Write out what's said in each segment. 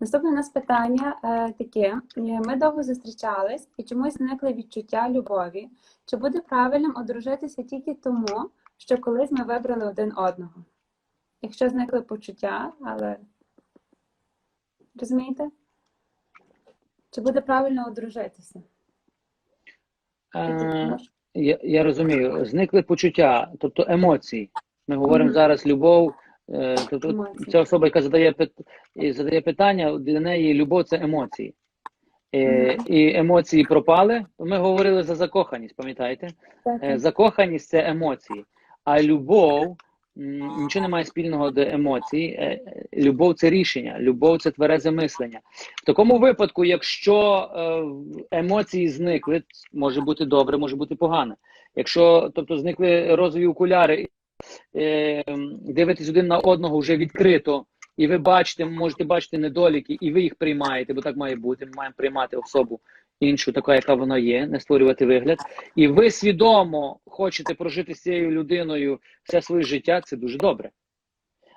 Наступне у нас питання е, таке: Е, ми довго зустрічались і чомусь зникли відчуття любові. Чи буде правильним одружитися тільки тому, що колись ми вибрали один одного? Якщо зникли почуття, але розумієте? Чи буде правильно одружитися? Е, я, я розумію, зникли почуття, тобто емоції. Ми говоримо Мгм. зараз любов. Е, Тобто Емоції. ця особа, яка задає задає питання, для неї любов це емоції. Е, І емоції пропали. Ми говорили за закоханість, пам'ятаєте? Е, Закоханість це емоції, а любов нічого не має спільного до емоцій. Е, е, Любов це рішення, любов це тверезе мислення. В такому випадку, якщо е, емоції зникли, може бути добре, може бути погано. Якщо тобто зникли розові окуляри, е, дивитесь один на одного вже відкрито, і ви бачите, можете бачити недоліки, і ви їх приймаєте, бо так має бути. Ми маємо приймати особу іншу, така, яка вона є, не створювати вигляд. І ви свідомо хочете прожити з цією людиною все своє життя, це дуже добре.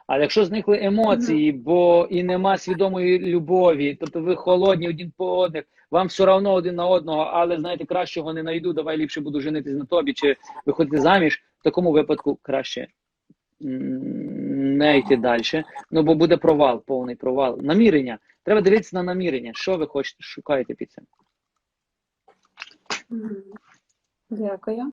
Але якщо зникли емоції, бо і нема свідомої любові, тобто ви холодні один по одних, вам все одно один на одного, але знаєте, кращого не знайду, давай ліпше буду женитись на тобі, чи виходити заміж, в такому випадку краще не йти далі. Ну бо буде провал, повний провал. Намірення. Треба дивитися на намірення, що ви хочете, шукаєте під цим. Дякую.